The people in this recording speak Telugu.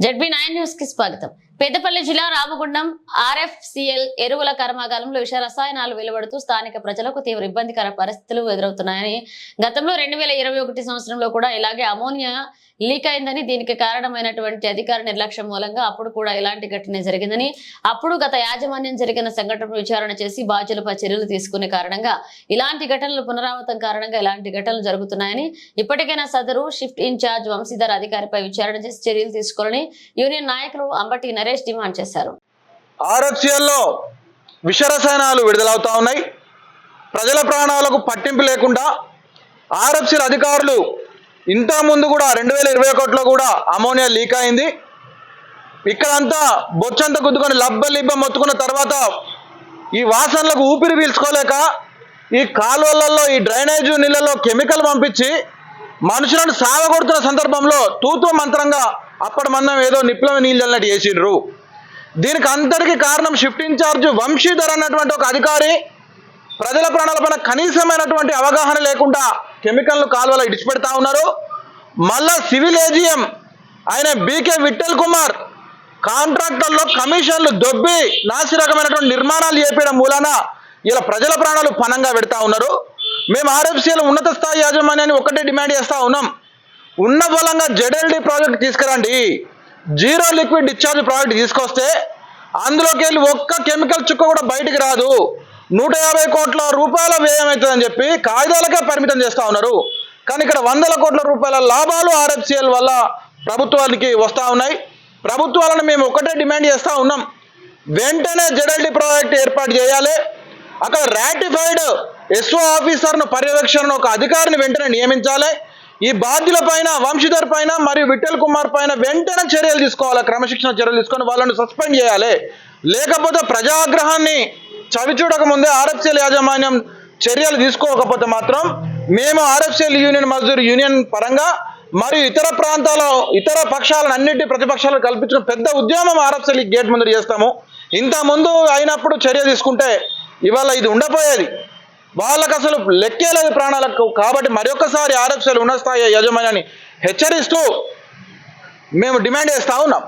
జడ్బీ నైన్ న్యూస్కి స్వాగతం. పెద్దపల్లి జిల్లా రామగుండం ఆర్ఎఫ్సిఎల్ ఎరువుల కర్మాగారంలో విష రసాయనాలు వెలువడుతూ స్థానిక ప్రజలకు తీవ్ర ఇబ్బందికర పరిస్థితులు ఎదురవుతున్నాయని గతంలో రెండు వేల ఇరవై ఒకటి సంవత్సరంలో కూడా ఇలాగే అమోనియా లీక్ అయిందని దీనికి కారణమైనటువంటి అధికార నిర్లక్ష్యం మూలంగా అప్పుడు కూడా ఇలాంటి ఘటన జరిగిందని అప్పుడు గత యాజమాన్యం జరిగిన సంఘటనను విచారణ చేసి బాధ్యులపై చర్యలు తీసుకునే కారణంగా ఇలాంటి ఘటనలు పునరావృతం కారణంగా ఇలాంటి ఘటనలు జరుగుతున్నాయని ఇప్పటికైనా సదరు షిఫ్ట్ ఇన్ఛార్జ్ వంశీధర్ అధికారిపై విచారణ చేసి చర్యలు తీసుకోవాలని యూనియన్ నాయకులు అంబటి నరేష్ డిమాండ్ చేశారు. ఆర్ఎఫ్సిఎల్లో విషరసాయనాలు విడుదలవుతా ఉన్నాయి. ప్రజల ప్రాణాలకు పట్టింపు లేకుండా ఆర్ఎఫ్సిఎల్ అధికారులు ఇంత ముందు కూడా రెండు వేల ఇరవై ఒకటిలో కూడా అమోనియా లీక్ అయింది. ఇక్కడంతా బొచ్చంత గుద్దుకొని లబ్బ లిబ్బ మొత్తుకున్న తర్వాత ఈ వాసనలకు ఊపిరి పీల్చుకోలేక ఈ కాలువలలో ఈ డ్రైనేజ్ నీళ్ళలో కెమికల్ పంపించి మనుషులను సాగగొడుతున్న సందర్భంలో తూతూ మంత్రంగా అప్పటి మనం ఏదో నిప్లవ నీళ్ళు అన్నట్టు చేసిండ్రు. దీనికి అందరికి కారణం షిఫ్ట్ ఇన్ఛార్జ్ వంశీధర్ అన్నటువంటి ఒక అధికారి. ప్రజల ప్రాణాలపైన కనీసమైనటువంటి అవగాహన లేకుండా కెమికల్ను కాలువలో ఇడిచిపెడతా ఉన్నారు. మళ్ళా సివిల్ ఏజిఎం ఆయన బీకే విఠల్ కుమార్ కాంట్రాక్టర్లో కమిషన్లు దొబ్బి నాసిరకమైనటువంటి నిర్మాణాలు చేపేయడం మూలాన ఇలా ప్రజల ప్రాణాలు పనంగా పెడతా ఉన్నారు. మేము ఆర్ఎఫ్సీల ఉన్నత స్థాయి యాజమాన్యాన్ని ఒకటే డిమాండ్ చేస్తా ఉన్నాం. ఉన్న బలంగా జెడ్ఎల్డి ప్రాజెక్ట్ తీసుకురండి. జీరో లిక్విడ్ డిశ్చార్జ్ ప్రాజెక్ట్ తీసుకొస్తే అందులోకి వెళ్ళి ఒక్క కెమికల్ చుక్క కూడా బయటికి రాదు. నూట యాభై కోట్ల రూపాయల వ్యయం అవుతుందని చెప్పి కాగితాలకే పరిమితం చేస్తా ఉన్నారు. కానీ ఇక్కడ వందల కోట్ల రూపాయల లాభాలు ఆర్ఎఫ్సిఎల్ వల్ల ప్రభుత్వానికి వస్తూ ఉన్నాయి. ప్రభుత్వాలను మేము ఒకటే డిమాండ్ చేస్తూ ఉన్నాం. వెంటనే జెడ్ఎల్డి ప్రాజెక్ట్ ఏర్పాటు చేయాలి. అక్కడ రాటిఫైడ్ ఎస్ఓ ఆఫీసర్ను పర్యవేక్షణ ఒక అధికారిని వెంటనే నియమించాలి. ఈ బాధ్యుల పైన వంశీధర్ పైన మరియు విఠల్ కుమార్ పైన వెంటనే చర్యలు తీసుకోవాలి. క్రమశిక్షణ చర్యలు తీసుకొని వాళ్ళని సస్పెండ్ చేయాలి. లేకపోతే ప్రజాగ్రహాన్ని చవిచూడక ముందే ఆర్ఎఫ్సీఎల్ యాజమాన్యం చర్యలు తీసుకోకపోతే మాత్రం మేము ఆర్ఎఫ్సిఎల్ యూనియన్ మజ్దూర్ యూనియన్ పరంగా మరియు ఇతర ప్రాంతాల ఇతర పక్షాలను అన్నింటి ప్రతిపక్షాలు కల్పించిన పెద్ద ఉద్యమం ఆర్ఎఫ్సీఎల్ గేట్ ముందు చేస్తాము. ఇంత ముందు అయినప్పుడు చర్య తీసుకుంటే ఇవాళ ఇది ఉండపోయేది వాళ్ళకు అసలు లెక్కే లేదు ప్రాణాలకు. కాబట్టి మరొకసారి ఆర్ఎఫ్సీలు ఉన్న స్థాయి యజమాని హెచ్చరిస్తూ మేము డిమాండ్ చేస్తా ఉన్నాం.